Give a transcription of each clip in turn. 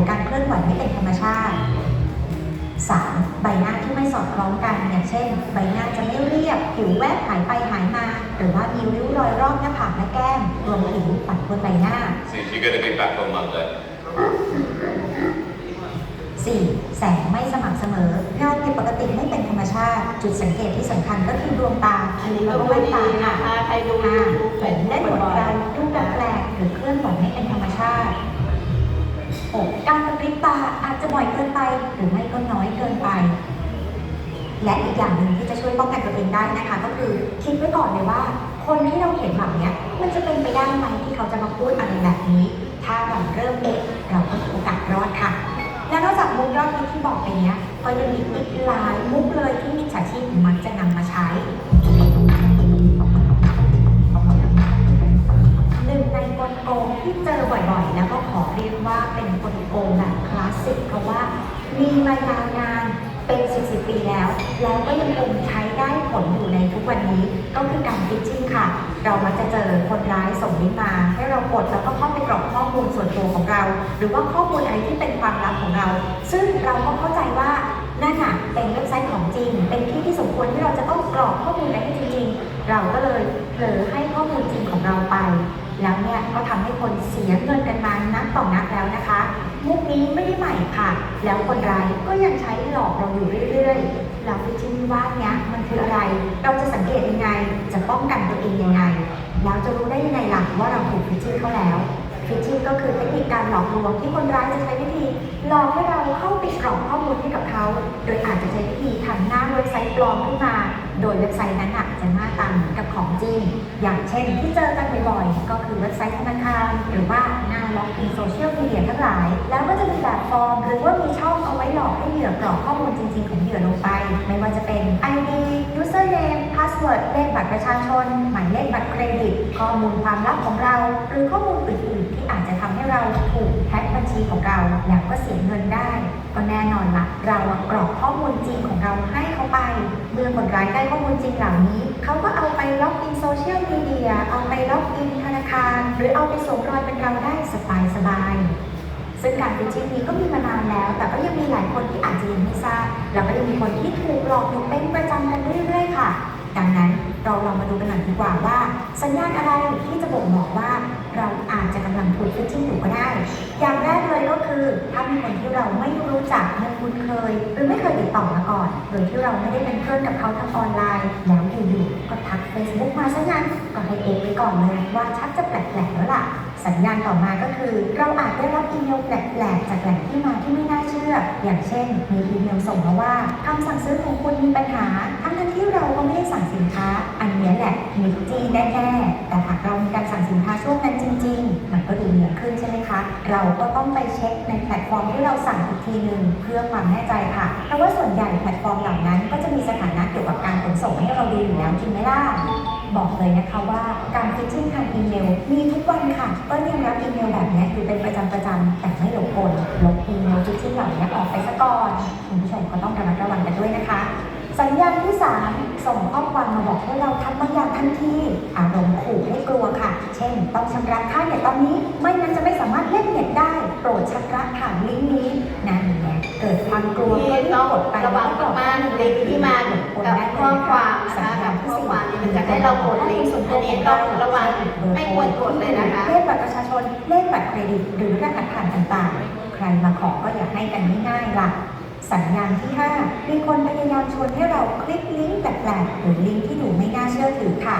รือการเคลื่อนไหวไม่เป็นธรรมชาติ 3. ใบหน้าที่ไม่สอดคล้องกัน อย่างเช่น ใบหน้าจะไม่เรียบ ผิวแวบหายไปหายมา หรือว่ามีริ้วรอยรอบหน้าผากและแก้ม รวมถึงปัดบนใบหน้า See, you're going to be back on Monday. 4. แสงไม่สม่ำเสมอเงาผิดปกติไม่เป็นธรรมชาติ จุดสังเกตที่สำคัญก็คือดวงตาอันนี้แล้วก็ก็ไม่แว่นดีตานะค่ะคะใครดูอ่าดูเห็นและหนวดบ่อยเร บ่อยเกินไปหรือไม่ก็น้อยเกินไป และอีกอย่างหนึ่งที่จะช่วยป้องกันตัวเองได้นะคะ ก็คือคิดไว้ก่อนเลยว่า คนที่เราเห็นแบบนี้มันจะเป็นไปได้ไหมที่เขาจะมาพูดอะไรแบบนี้ ถ้าเราเริ่มเอะเราก็มีโอกาสรอดค่ะและนอกจากมุกยอดที่บอกไปเนี้ยก็ยังมีอีกหลายมุกเลยที่มิจฉาชีพมักจะนำมาใช้ มีมายาวนานเป็นสิบสิบปีแล้ว แล้วก็ยังคงใช้ได้ผลอยู่ในทุกวันนี้ก็คือการฟิชชิ่งค่ะ เรามักจะเจอคนร้ายส่งลิงก์มา ให้เรากดแล้วก็เข้าไปกรอกข้อมูลส่วนตัวของเรา หรือว่าข้อมูลอะไรที่เป็นความลับของเรา ซึ่งเราก็เข้าใจว่านั่นน่ะเป็นเว็บไซต์ของจริง เป็นที่ที่สมควรที่เราจะต้องกรอกข้อมูลอะไรให้จริง ๆ เราก็เลยเผลอให้ข้อมูลจริงของเราไป แล้วเนี่ยก็ทำให้คนเสียเงินกันมานักต่อนักแล้วนะคะ มุกนี้ไม่ได้ใหม่ค่ะ แล้วคนร้ายก็ยังใช้หลอกเราอยู่เรื่อยๆแล้วฟิชชิ่งว่าเนี้ยมันคืออะไร เราจะสังเกตยังไง จะป้องกันตัวเองยังไง แล้วจะรู้ได้ยังไงล่ะว่าเราถูกฟิชชิ่งเขาแล้วฟิชชิ่งก็คือเทคนิคการหลอกลวงที่คนร้ายจะใช้วิธีหลอกให้เราเข้าไปกรอกข้อมูลให้กับเขา โดยอาจจะใช้วิธีทำหน้าเว็บไซต์ปลอมขึ้นมา โดยเว็บไซต์นั้นน่ะจะหน้าตาเหมือนกับของจริง อย่างเช่นที่เจอกันบ่อยๆ ก็คือเว็บไซต์ธนาคาร หรือว่าหน้าล็อกอินโซเชียลมีเดียทั้งหลาย แล้วก็จะมีแบบฟอร์ม หรือว่ามีช่องเอาไว้หลอกให้เหยื่อกรอกข้อมูลจริง ๆ ของเหยื่อลงไป ไม่ว่าจะเป็น ID username password เลขบัตรประชาชน หมายเลขบัตรเครดิต ข้อมูลความลับของเรา หรือข้อมูลอื่นๆ ที่อาจจะทำให้เราถูกแฮ็กบัญชีของเรา แล้วก็เสียเงินได้ ก็แน่นอนละเราอะกรอกข้อมูลจริงของเราให้เขาไป เมื่อคนร้ายได้ข้อมูลจริงเหล่านี้ เขาก็เอาไปล็อกอินโซเชียลมีเดีย เอาไปล็อกอินธนาคาร หรือเอาไปสวมรอยเป็นเราได้สบายสบายๆซึ่งการฟิชชิงนี้ก็มีมานานแล้ว แต่ก็ยังมีหลายคนที่อาจจะยังไม่ทราบ แล้วก็ยังมีคนที่ถูกหลอกอยู่เป็นประจำกันเรื่อยๆค่ะ ดังนั้นเราลองมาดูกันหน่อยดีกว่าว่า สัญญาณอะไรที่จะบ่งบอกว่า เราอาจจะกำลังถูกฟิชชิ่งอยู่ก็ได้ อย่างแรกเลยก็คือถ้ามีคนที่เราไม่รู้จักไม่คุ้นเคย หรือไม่เคยติดต่อมาก่อน โดยที่เราไม่ได้เป็นเพื่อนกับเขาทางออนไลน์ แล้วอยู่ๆก็ทัก Facebook มาซะงั้นก็ให้เอกไว้ก่อนเลยว่าชักจะแปลกๆแล้วล่ะ สัญญาณต่อมาก็คือ เราอาจได้รับอีเมลแปลกๆจากแหล่งที่มาที่ไม่น่าเชื่อ อย่างเช่น มีอีเมลส่งมาว่าคำสั่งซื้อของคุณมีปัญหา ทั้งที่เราก็ไม่ได้สั่งสินค้า อันนี้แหละมีจีนแน่ๆแต่หากเรามีการ เราก็ต้องไปเช็คในแพลตฟอร์มที่เราสั่งอีกทีหนึ่งเพื่อความแน่ใจค่ะ เพราะว่าส่วนใหญ่แพลตฟอร์มเหล่านั้น ก็จะมีสถานะเกี่ยวกับการขนส่งให้เราดูอยู่แล้วจริงไหมล่ะบอกเลยนะคะว่าการฟิชชิ่งทางอีเมล มีทุกวันค่ะ ก็ยังรับอีเมลแบบนี้อยู่เป็นประจำประจำแต่ไม่หลงกลลบอีเมลฟิชชิ่งเหล่านี้ออกไปซะก่อนคุณผู้ชมก็ต้องระมัดระวังกันด้วยนะคะ สัญญาณที่3 ส่งข้อความมาบอกให้เราทำบางอย่างทันทีอารมณ์ขู่ให้กลัวค่ะ เช่น ต้องชำระค่าเน็ตตอนนี้ ไม่งั้นจะไม่สามารถเล่นเน็ตได้ โปรดชำระผ่านลิงก์นี้นั่นไงเกิดความกลัวที่ก็รีต้อบงกดไประวังมากๆลิงก์ที่มากับข้อความนะคะกับข้อความนี้มันจะให้เรากดลิงก์อันนี้ต้องระวังไม่ควรกดเลยนะคะเลขบัตรประชาชนเลขบัตรเครดิตหรือรหัสผ่านต่างๆ ใครมาขอก็อย่าให้กันง่ายๆล่ะ สัญญาณที่ 5 มีคนพยายามชวนให้เราคลิกลิงก์แปลกๆหรือลิงก์ที่ดูไม่น่าเชื่อถือค่ะ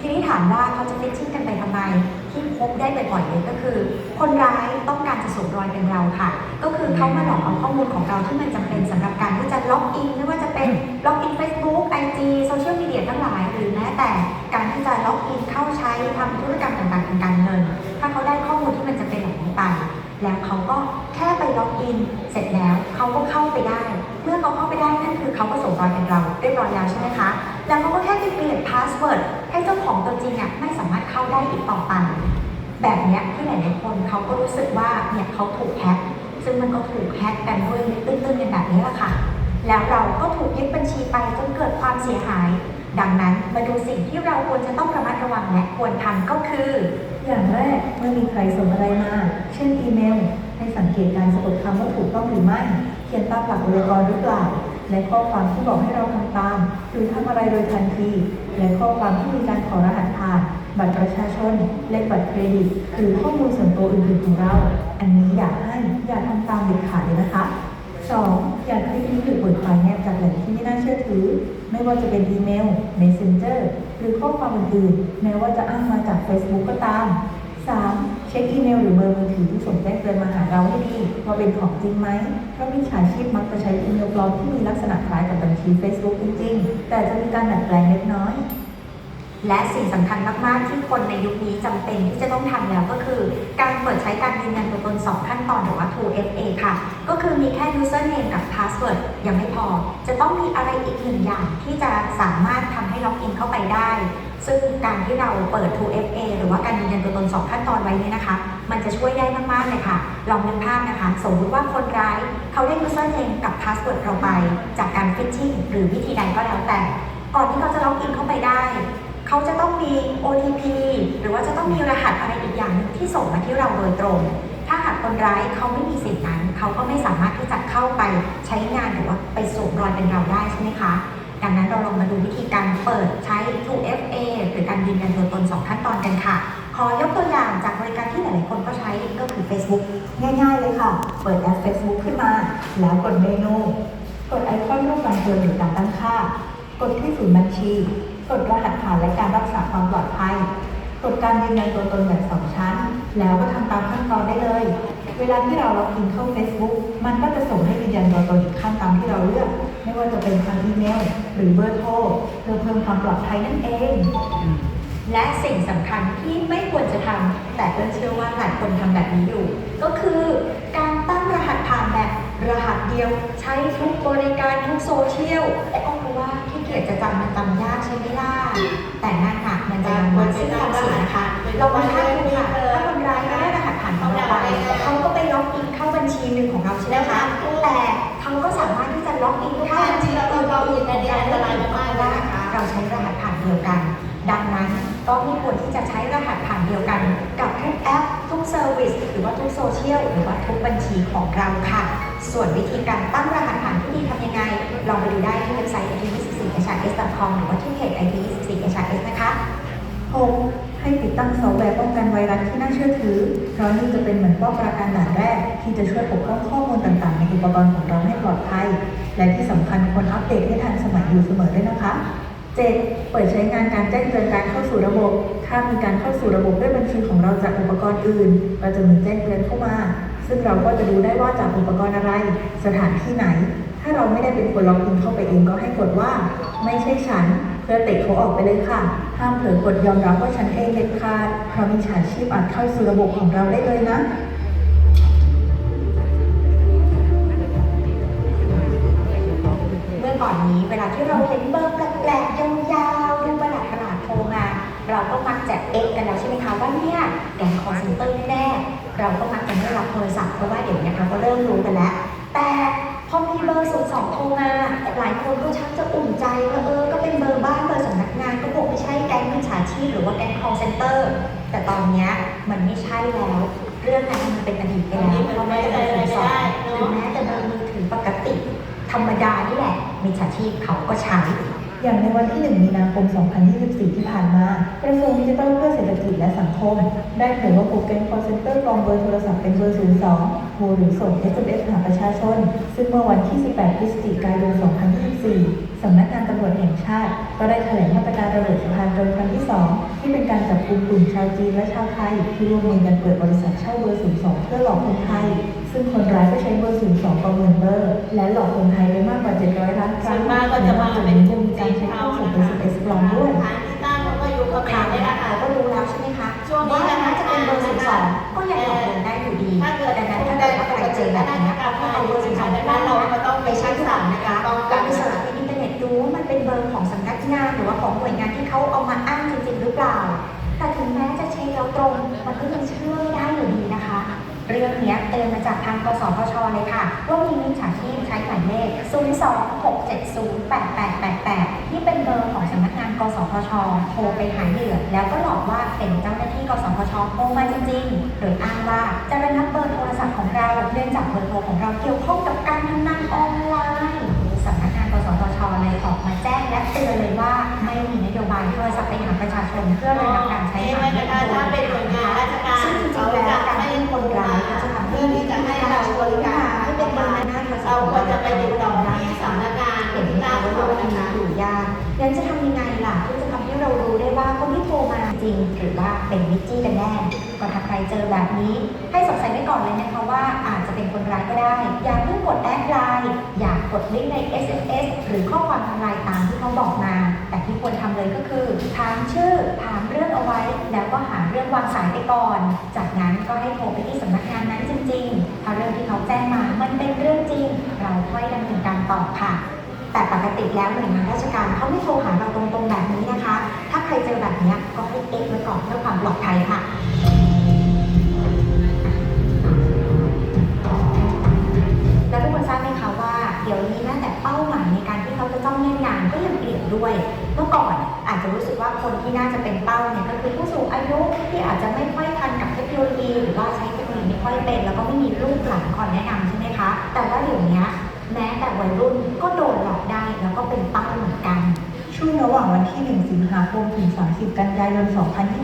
ทีนี้ถามว่าเขาจะฟิชชิ่งกันไปทำไม ที่พบได้บ่อยๆเลยก็คือ คนร้ายต้องการจะสวมรอยเป็นเราค่ะ ก็คือเขามาหลอกเอาข้อมูลของเราที่มันจำเป็นสำหรับการที่จะล็อกอินไม่ว่าจะเป็นล็อกอิน Facebook IG โซเชียลมีเดียทั้งหลาย หรือแม้แต่การที่จะล็อกอินเข้าใช้ทำธุรกรรมต่างๆทางการเงิน ถ้าเขาได้ข้อมูลที่มันจะเป็นเหล่านี้ไปแล้วเขาก็แค่ไปล็อกอินเสร็จแล้ว เขาก็เข้าไปได้ เมื่อเขาเข้าไปได้นั่นคือเขาก็สวมรอยเป็นเราเรียบร้อยแล้วใช่ไหมคะ แล้วเขาก็แค่ไปเปลี่ยนพาสเวิร์ดให้เจ้าของตัวจริงอะไม่สามารถเข้าได้อีกต่อไป แบบนี้ที่หลายๆคนเขาก็รู้สึกว่าเนี่ยเขาถูกแฮ็กซึ่งมันก็ถูกแฮ็กกันด้วยตื้นๆกันแบบนี้แหละค่ะ แล้วเราก็ถูกยึดบัญชีไปจนเกิดความเสียหาย ดังนั้นมาดูสิ่งที่เราควรจะต้องระมัดระวังและควรทำก็คือ อย่างแรกเมื่อมีใครส่งอะไรมา เช่นอีเมล ให้สังเกตการสะกดคำว่าถูกต้องหรือไม่ ขียนตามหลักไวยากรณ์หรือเปล่าและข้อความที่บอกให้เราทำตาม หรือทำอะไรโดยทันทีและข้อความที่มีการขอรหัสผ่าน บัตรประชาชน เลขบัตรเครดิต หรือข้อมูลส่วนตัวอื่นๆของเรา อันนี้อยากให้อย่าทำตามเด็ดขาดเลยนะคะ 2. อย่าคลิกลิงก์หรือเปิดไฟล์แนบจากแหล่งที่ไม่น่าเชื่อถือ ไม่ว่าจะเป็นอีเมล Messenger หรือข้อความอื่นๆ แม้ว่าจะอ้างมาจาก Facebook ก็ตาม 3. เช็คอีเมลหรือเบอร์มือถือที่ส่งแจ้งเตือนมาหาเราให้ดีว่าเป็นของจริงไหมเพราะมิจฉาชีพมักจะใช้อีเมลปลอมที่มีลักษณะคล้ายกับบัญชี Facebook จริงๆ แต่จะมีการดัดแปลงเล็กน้อยและสิ่งสำคัญมาก ๆ ที่คนในยุคนี้จำเป็นที่จะต้องทำแล้วก็คือ การเปิดใช้การยืนยันตัวตน 2 ขั้นตอนหรือว่า 2FA ค่ะ ก็คือมีแค่ username กับ password ยังไม่พอ จะต้องมีอะไรอีกหนึ่งอย่างที่จะสามารถทำให้ล็อกอินเข้าไปได้ ซึ่งการที่เราเปิด 2FA หรือว่าการยืนยันตัวตน 2 ขั้นตอนไว้นี่นะคะ มันจะช่วยได้มากๆเลยค่ะ ลองนึกภาพนะคะ สมมติว่าคนร้ายเขาได้ username กับ password เราไป จากการ phishing หรือวิธีใดก็แล้วแต่ ก่อนที่เขาจะล็อกอินเข้าไปได้ เขาจะต้องมี OTP หรือว่าจะต้องมีรหัสอะไรอีกอย่างหนึ่งที่ส่งมาที่เราโดยตรง ถ้าหากคนร้ายเขาไม่มีสิ่งนั้น เขาก็ไม่สามารถที่จะเข้าไปใช้งานหรือว่าไปสวมรอยเป็นเราได้ใช่ไหมคะ ดังนั้นเราลองมาดูวิธีการเปิดใช้ 2FA หรือการยืนยันตัวตน 2 ขั้นตอนกันค่ะ ขอยกตัวอย่างจากบริการที่หลายๆคนก็ใช้ก็คือ Facebook ง่ายๆเลยค่ะ เปิดแอป Facebook ขึ้นมา แล้วกดเมนู กดไอคอนรูปการเตือนหรือการตั้งค่า กดที่ศูนย์บัญชี กดรหัสผ่านและการรักษาความปลอดภัย กดการยืนยันตัวตนแบบสองชั้น แล้วก็ทำตามขั้นตอนได้เลย เวลาที่เราล็อกอินเข้า Facebook มันก็จะส่งให้ยืนยันตัวตนอีกขั้นตามที่เราเลือก ไม่ว่าจะเป็นทางอีเมลหรือเบอร์โทรเพื่อเพิ่มความปลอดภัยนั่นเอง และสิ่งสำคัญที่ไม่ควรจะทำแต่เพื่อนเชื่อว่าหลายคนทำแบบนี้อยู่ ก็คือการตั้งรหัสผ่านแบบรหัสเดียวใช้ทุกบริการทุกโซเชียลก็เพราะว่าที่เกียจจะจำมันจำยากใช่ไหมล่ะแต่นั่นค่ะมันจะนำมาซึ่งความเสี่ยงนะคะเรามาถ้าดูค่ะถ้าคนร้ายได้รหัสผ่านของเราไปเขาก็ไปล็อกอินเข้าบัญชีหนึ่งของเราใช่ไหมคะแต่ เขาก็สามารถที่จะล็อกอินเข้าบัญชีอื่นๆของเราได้ว่าเราใช้รหัสผ่านเดียวกัน ดังนั้นก็ไม่ควรที่จะใช้รหัสผ่านเดียวกัน กับทุกแอป ทุกเซอร์วิสหรือว่าทุกโซเชียลหรือว่าทุกบัญชีของเราค่ะ ส่วนวิธีการตั้งรหัสผ่านที่ดีทำยังไง ลองไปดูได้ที่เว็บไซต์ it24hrs.com หรือว่าที่เพจ it24hrs นะคะ 6. ให้ติดตั้งซอฟต์แวร์ป้องกันไวรัสที่น่าเชื่อถือ เพราะนี่จะเป็นเหมือนป้องประกันด่านแรก ที่จะช่วยปกป้องข้อมูลต่างๆใน อุปกรณ์ของเราให้ปลอดภัย และที่สำคัญควรอัปเดตให้ทันสมัยอยู่เสมอด้วยนะคะ 7. เปิดใช้งานการแจ้งเตือนการเข้าสู่ระบบ ถ้ามีการเข้าสู่ระบบด้วยบัญชีของเราจากอุปกรณ์อื่นก็จะมีแจ้งเตือนเข้ามา ซึ่งเราก็จะดูได้ว่าจากอุปกรณ์อะไร สถานที่ไหน ถ้าเราไม่ได้เป็นคนล็อกอินเข้าไปเองก็ให้กดว่า ไม่ใช่ฉัน เพื่อเตะเขาออกไปเลยค่ะ ห้ามเผลอกดยอมรับว่าฉันเองเด็ดขาดเพราะมีฉาชีพอาจเข้าสู่ระบบของเราได้เลยนะ เวลาที่เราเห็นเบอร์แปลกๆยาวๆหรือประหลาดประหลาดๆโทรมา เราก็มักจะเอ็กกันแล้วใช่ไหมคะว่าเนี่ยแก๊งคอร์เซนเตอร์แน่ๆเราก็มักจะไม่รับโทรศัพท์เพราะว่าเดี๋ยวนี้เราก็เริ่มรู้กันแล้ว แต่พอมีเบอร์ศูนย์สองโทรมาหลายคนก็ชักจะอุ่นใจว่าเออก็เป็นเบอร์บ้านเบอร์สำนักงานก็คงไม่ใช่แก๊งมิจฉาชีพหรือว่าแก๊ง call center แต่ตอนนี้มันไม่ใช่แล้วเรื่องนั้น มิจฉาชีพเขาก็ใช้ อย่างในวันที่ 1 มีนาคม 2024 ที่ผ่านมา กระทรวงดิจิทัลเพื่อเศรษฐกิจและสังคม ได้เผยว่าโปรแกรม call center ปลอมเบอร์โทรศัพท์เป็นเบอร์ 02 โทรหรือส่ง SMS หาประชาชน ซึ่งเมื่อวันที่ 18 พฤศจิกายน 2024 สำนักงานตำรวจแห่งชาติ ก็ได้แถลงมาตรการระเบิดสะพานโจรครั้งที่ 2 ที่เป็นการจับกลุ่มกลุ่มชาวจีนและชาวไทยที่ร่วมมือกันเปิดบริษัทเช่าเบอร์ 02 เพื่อหลอกคนไทย ซึ่งคนร้ายก็ใช้เบอร์02ประเมินเบอร์ และหลอกคนไทยไปมากกว่า700ล้านคส่รั้วงนมากก็จะมาเป็นกลุ่มการจีนใช้เทาข้อมูลนะเป็นคะ SMS ปลอมด้วยฐานที่ตั้งเขาก็อยู่กับข่าวเขนี้นี่แหละเราค่ะก็รู้แล้วใช่ไหมคะช่วงนี้ว่านะคะจะเป็นเบอร์ศูนย์สองก็ยังหลอกลวงได้อยู่ดีถ้าเกิดดังนั้นถ้าเกิดว่าใครเจอแบบนี้ก็ให้เอาเบอร์ศูนย์สองบ้านเราก็ต้องไปใช้สั่งนะคะการไปเสิร์ชในอินเทอร์เน็ตดูว่ามันเป็นเบอร์ของสำนักงานหรือว่าของหน่วยงานที่เขาเอามาอ้างจริงๆหรือเปล่า แต่ถึงแม้จะเช็คแล้วตรง มันก็ยังเชื่อไม่ได้อยู่ดีนะคะ เรื่องนี้เตือนมาจากทางกสทชเลยค่ะ ว่ามีมิจฉาชีพใช้หมายเลข 026708888 ที่เป็นเบอร์ของสำนักงานกสพชโทรไปหาเหยื่อแล้วก็หลอกว่าเป็นเจ้าหน้าที่กสพชโทรมาจริงๆโดยอ้างว่าจะระงับเบอร์โทรศัพท์ของเราเนื่องจากเบอร์โทรของเราเกี่ยวข้องกับการพนันออนไลน์สำนักงานกสพชเลยออกมาแจ้งและเตือนเลยว่าไม่มีนโยบายโทรศัพท์ไปหาประชาชนเพื่อระงับการใช้นี่งาไม่นนะคะถ้าเป็นหน่วยงานราชการ จะไปติดต่อที่สำนักงานเห็นที่ไหมตั้คะงว่าเขาโลกนะนี้คะอยู่ยากงั้นจะทำยังไงล่ะที่จะทำให้เรารู้ได้ว่าคนที่โทรมาจริง หรือว่าเป็นมิจจี้กันแน่ก็ถ้าใครเจอแบบนี้ ให้สงสัยไว้ก่อนเลยนะคะว่าอาจจะเป็นคนร้ายก็ได้ อย่าเพิ่งกดแอดไลน์อย่ากดลิงก์ใน SMS หรือข้อความทางไลน์ตามที่เขาบอกมา แต่ที่ควรทำเลยก็คือถามชื่อถามเรื่องเอาไว้ แล้วก็หาเรื่องวางสายไปก่อน จากนั้นก็ให้โทรไปที่สำนักงานนั้นจริง ๆ ถ้าเรื่องที่เขาแจ้งมามันเป็นเรื่องจริง เราค่อยดำเนินการต่อค่ะ แต่ปกติแล้วหน่วยงานราชการเขาไม่โทรหาเราตรงๆแบบนี้นะคะ ถ้าใครเจอแบบเนี้ยก็ให้เอ็กไว้ก่อนเพื่อความปลอดภัยค่ะแล้วทุกคนทราบไหมคะว่าเดี๋ยวนี้แม้แต่เป้าหมายในการที่เขาจะต้องเล่นงานก็ยังเปลี่ยนด้วย เมื่อก่อนอาจจะรู้สึกว่าคนที่น่าจะเป็นเป้าเนี่ยก็คือผู้สูงอายุที่อาจจะไม่ค่อยทันกับเทคโนโลยีหรือว่าใช้ คโนโลยีไม่ค่อยเป็น แล้วก็ไม่มีลูกหลานคอยแนะนำใช่ไหมคะ แต่ว่าเดี๋ยวนี้แม้แต่วัยรุ่นก็โดนหลอกได้แล้วก็เป็นเป้าเหมือนกัน ช่วงระหว่างวันที่ 1 สิงหาคมถึง 30 กันยายน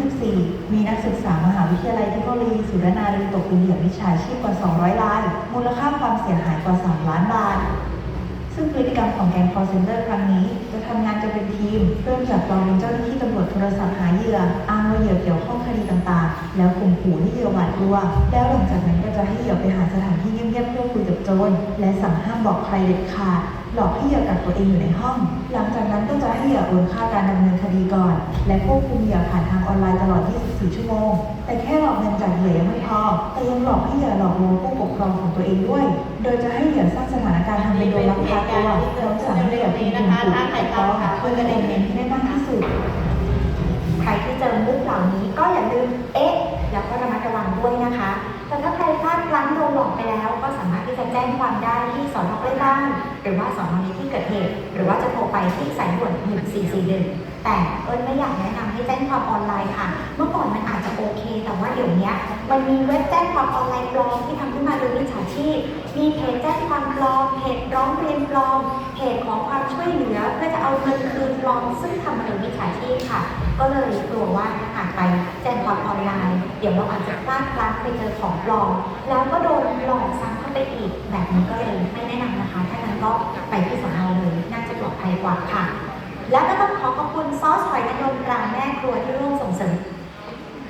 2024 มีนักศึกษามหาวิทยาลัยเทคโนโลยีสุรนารีตกเป็นเหยื่อมิจฉาชีพกว่า 200ราย มูลค่าความเสียหายกว่า 3 ล้านบาท ซึ่งพฤติกรรมของแก๊ง call center ครั้งนี้ ทำงานกันเป็นทีม เริ่มจากปลอมเป็นเจ้าหน้าที่ตำรวจโทรศัพท์หาเหยื่ออ้างว่าเหยื่อเกี่ยวข้องคดีต่างๆ แล้วข่มขู่ให้เหยื่อหวาดกลัว แล้วหลังจากนั้นก็จะให้เหยื่อไปหาสถานที่เงียบๆเพื่อคุยกับโจรและสั่งห้ามบอกใครเด็ดขาดหลอกให้เหยื่อกักตัวเองอยู่ในห้อง หลังจากนั้นก็จะให้เหยื่อโอนค่าการดำเนินคดีก่อน และควบคุมเหยื่อผ่านทางออนไลน์ตลอด 24 ชั่วโมง แต่แค่หลอกเงินจากเหยื่อยังไม่พอ แต่ยังหลอกให้เหยื่อหลอกลวงผู้ปกครองของตัวเองด้วย โดยจะให้เหยื่อสร้างสถานการณ์ทำเป็นโดนลักพาตัวพร้อมสั่งให้เหยื่อพิมพ์กลุ่มถูกถูกต้องเพื่อจะได้เงินที่ได้มากที่สุด ใครที่เจอมุกเหล่านี้ก็อย่าลืมเอ๊ะแล้วก็ระมัดระวังด้วยนะคะ แต่ถ้าใครพลาดพลั้งโดนหลอกไปแล้ว ก็สามารถที่จะแจ้งความได้ที่สอนอใกล้บ้านหรือว่าสอนอในที่เกิดเหตุ หรือว่าจะโทรไปที่สายด่วน1441 แต่เอิญไม่อยากแนะนำให้แจ้งความออนไลน์ค่ะ เมื่อก่อนมันอาจจะโอเค แต่ว่าเดี๋ยวนี้มันมีเว็บแจ้งความออนไลน์ปลอมที่ทำขึ้นมาโดยมิจฉาชีพ มีเพจแจ้งความปลอมเพจร้องเรียนปลอมเพจขอความช่วยเหลือเพื่อจะเอาเงินคืนปลอมซึ่งทำมาโดยมิจฉาชีพค่ะ ก็เลยกลัวว่าหากไปแจ้งความออนไลน์ เดี๋ยวเราอาจจะพลาดพลั้งไปเจอของปลอมแล้วก็โดนหลอกซ้ำเข้าไปอีก แบบนี้ก็เลยไม่แนะนำนะคะถ้างั้นก็ไปที่สอนอเลยน่าจะปลอดภัยกว่าค่ะ และก็ต้องขอขอบคุณซอสหอยนางรมตราแม่ครัวที่ร่วมส่งเสริม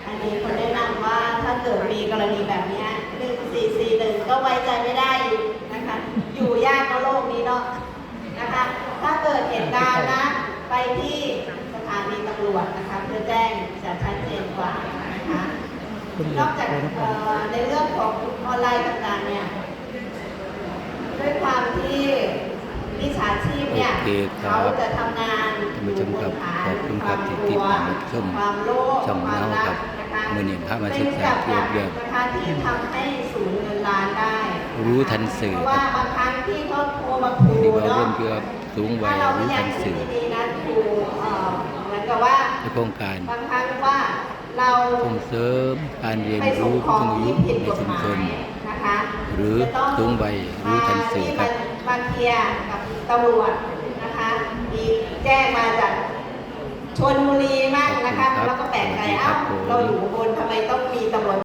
อันนี้คนแนะนำว่าถ้าเกิดมีกรณีแบบเนี้หนึ่งสี่สี่หนึ่งก็ไว้ใจไม่ได้นะคะ อยู่ยากในโลกนี้เนาะนะคะ ถ้าเกิดเหตุการณ์นะ ไปที่สถานีตำรวจนะคะ เพื่อแจ้งจะชัดเจนกว่านะคะนอกจากในเรื่องของออนไลน์ต่างๆเนี่ยด้วยความที่ มิจฉาชีพเนี่ยโอเคครับเขาจะทำงานท่านผู้ชมครับยู่นฐานขอบคุณครับที่ติดตามรับชมความโลภช่องความเรารัครักบนะคะมื้อนี้พามาศึกษาเกี่ยวกับเรื่องเป็นกับดักนะคะที่ทำให้สูญเงินล้านได้ รู้ทันสื่อเพราะคว่ารับบางครั้งที่เขาโทรมาขู่นี่ก็เนาะเรื่องเกี่ยวกับสูงวัถ้ายเราไม่รู้อยาทักนคิสื่ดอดีๆนะขู่เอ่อเหมือนกับว่าในโครงการบางครั้งว่าเราส่งเสริมการเรียนไปส่รู้งขผู้องสูงอายุที่ผิดในกฎชุมหมาชนยนะคะหรือจะต้องสูงวัยรู้ทันสื่อครับมาที่มาเคลียร์กับ ตำรวจนะคะมีแจ้งมาจากชนบุรีมากนะคะขอบคุณครับแล้วก็แปลกใจสวัสดีครัเอ้าบผมเราอยู่อุบนทำไมต้องมีตำรวจ